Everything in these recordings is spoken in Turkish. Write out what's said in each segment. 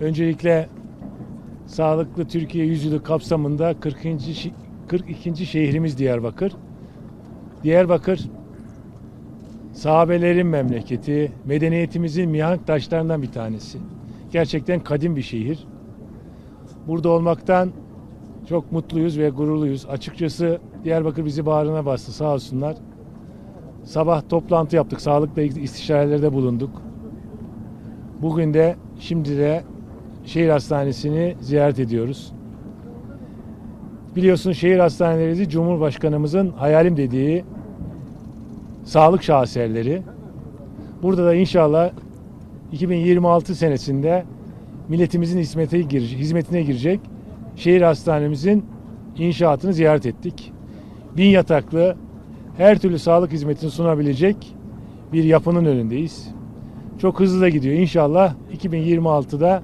Öncelikle Sağlıklı Türkiye Yüzyılı kapsamında 40. şi- 42. şehrimiz Diyarbakır. Diyarbakır sahabelerin memleketi, medeniyetimizin mihenk taşlarından bir tanesi. Gerçekten kadim bir şehir. Burada olmaktan çok mutluyuz ve gururluyuz. Açıkçası Diyarbakır bizi bağrına bastı sağ olsunlar. Sabah toplantı yaptık. Sağlıkla ilgili istişarelerde bulunduk. Bugün de şimdi de şehir hastanesini ziyaret ediyoruz. Biliyorsunuz şehir hastaneleri Cumhurbaşkanımızın hayalim dediği sağlık şaheserleri. Burada da inşallah 2026 senesinde milletimizin hizmete girecek, hizmetine girecek şehir hastanemizin inşaatını ziyaret ettik. Bin yataklı her türlü sağlık hizmetini sunabilecek bir yapının önündeyiz. Çok hızlı da gidiyor. İnşallah 2026'da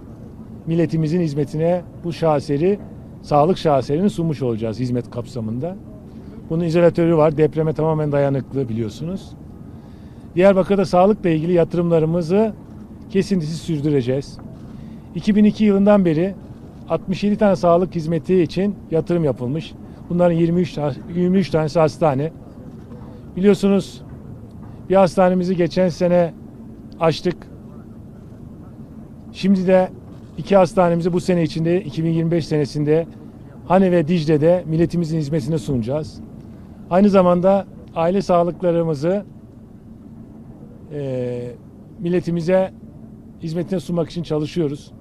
milletimizin hizmetine bu şaheseri, sağlık şaheserini sunmuş olacağız hizmet kapsamında. Bunun izolatörü var. Depreme tamamen dayanıklı biliyorsunuz. Diyarbakır'da sağlıkla ilgili yatırımlarımızı kesintisiz sürdüreceğiz. 2002 yılından beri 67 tane sağlık hizmeti için yatırım yapılmış. Bunların 23, ta- 23 tanesi hastane. Biliyorsunuz bir hastanemizi geçen sene açtık. Şimdi de iki hastanemizi bu sene içinde 2025 senesinde Hane ve Dicle'de milletimizin hizmetine sunacağız. Aynı zamanda aile sağlıklarımızı eee, milletimize hizmetine sunmak için çalışıyoruz.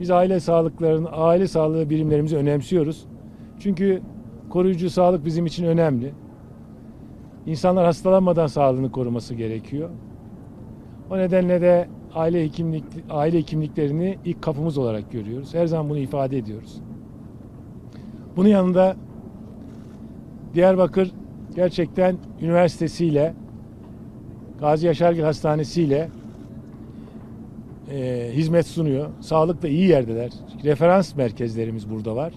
Biz aile sağlıklarını, aile sağlığı birimlerimizi önemsiyoruz. Çünkü koruyucu sağlık bizim için önemli. İnsanlar hastalanmadan sağlığını koruması gerekiyor. O nedenle de aile hekimlik aile hekimliklerini ilk kapımız olarak görüyoruz. Her zaman bunu ifade ediyoruz. Bunun yanında Diyarbakır gerçekten üniversitesiyle Gazi Yaşargil Hastanesi ile e, hizmet sunuyor. Sağlıkta iyi yerdeler. Referans merkezlerimiz burada var.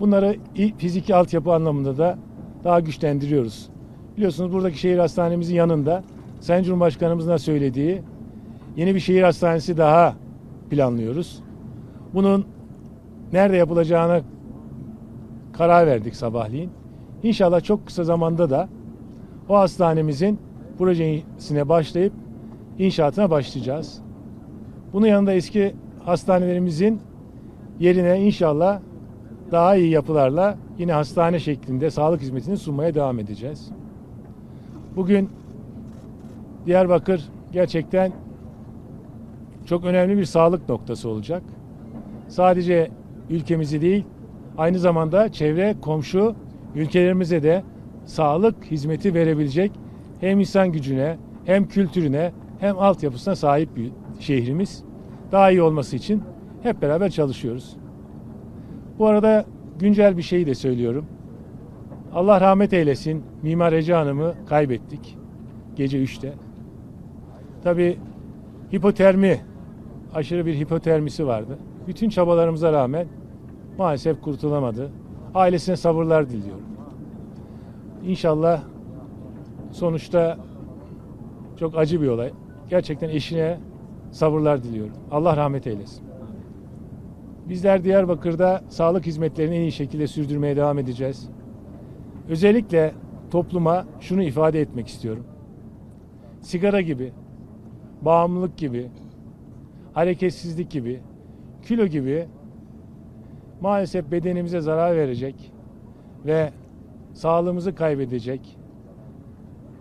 Bunları fiziki altyapı anlamında da daha güçlendiriyoruz. Biliyorsunuz buradaki şehir hastanemizin yanında Sayın Cumhurbaşkanımızın da söylediği yeni bir şehir hastanesi daha planlıyoruz. Bunun nerede yapılacağına karar verdik sabahleyin. İnşallah çok kısa zamanda da o hastanemizin projesine başlayıp inşaatına başlayacağız. Bunun yanında eski hastanelerimizin yerine inşallah daha iyi yapılarla yine hastane şeklinde sağlık hizmetini sunmaya devam edeceğiz. Bugün Diyarbakır gerçekten çok önemli bir sağlık noktası olacak. Sadece ülkemizi değil, aynı zamanda çevre komşu ülkelerimize de sağlık hizmeti verebilecek hem insan gücüne, hem kültürüne, hem altyapısına sahip bir şehrimiz. Daha iyi olması için hep beraber çalışıyoruz. Bu arada güncel bir şey de söylüyorum. Allah rahmet eylesin. Mimar Ece Hanım'ı kaybettik. Gece 3'te. Tabi hipotermi, aşırı bir hipotermisi vardı. Bütün çabalarımıza rağmen maalesef kurtulamadı. Ailesine sabırlar diliyorum. İnşallah sonuçta çok acı bir olay. Gerçekten eşine sabırlar diliyorum. Allah rahmet eylesin. Bizler Diyarbakır'da sağlık hizmetlerini en iyi şekilde sürdürmeye devam edeceğiz. Özellikle topluma şunu ifade etmek istiyorum. Sigara gibi, bağımlılık gibi, hareketsizlik gibi, kilo gibi maalesef bedenimize zarar verecek ve sağlığımızı kaybedecek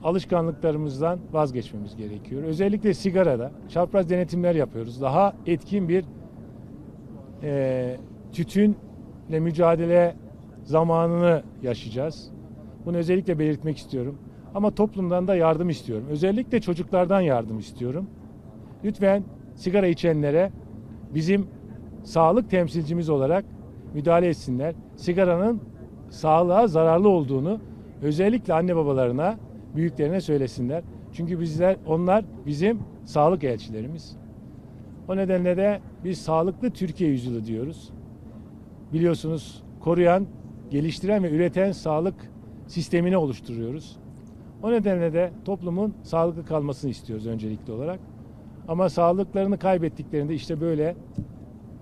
alışkanlıklarımızdan vazgeçmemiz gerekiyor. Özellikle sigarada çapraz denetimler yapıyoruz. Daha etkin bir e, tütünle mücadele zamanını yaşayacağız. Bunu özellikle belirtmek istiyorum. Ama toplumdan da yardım istiyorum. Özellikle çocuklardan yardım istiyorum. Lütfen sigara içenlere bizim sağlık temsilcimiz olarak müdahale etsinler. Sigaranın sağlığa zararlı olduğunu özellikle anne babalarına, büyüklerine söylesinler. Çünkü bizler onlar bizim sağlık elçilerimiz. O nedenle de biz sağlıklı Türkiye yüzyılı diyoruz. Biliyorsunuz koruyan, geliştiren ve üreten sağlık sistemini oluşturuyoruz. O nedenle de toplumun sağlıklı kalmasını istiyoruz öncelikli olarak. Ama sağlıklarını kaybettiklerinde işte böyle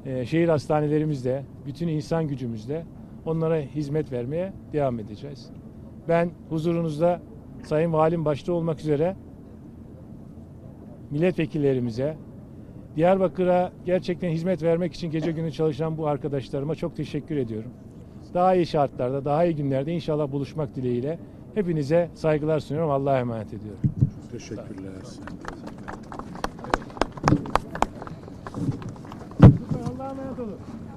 e, şehir hastanelerimizde, bütün insan gücümüzle onlara hizmet vermeye devam edeceğiz. Ben huzurunuzda Sayın Valim başta olmak üzere milletvekillerimize, Diyarbakır'a gerçekten hizmet vermek için gece gündüz çalışan bu arkadaşlarıma çok teşekkür ediyorum. Daha iyi şartlarda, daha iyi günlerde inşallah buluşmak dileğiyle hepinize saygılar sunuyorum. Allah'a emanet ediyorum. Teşekkürler. Allah'a emanet olun.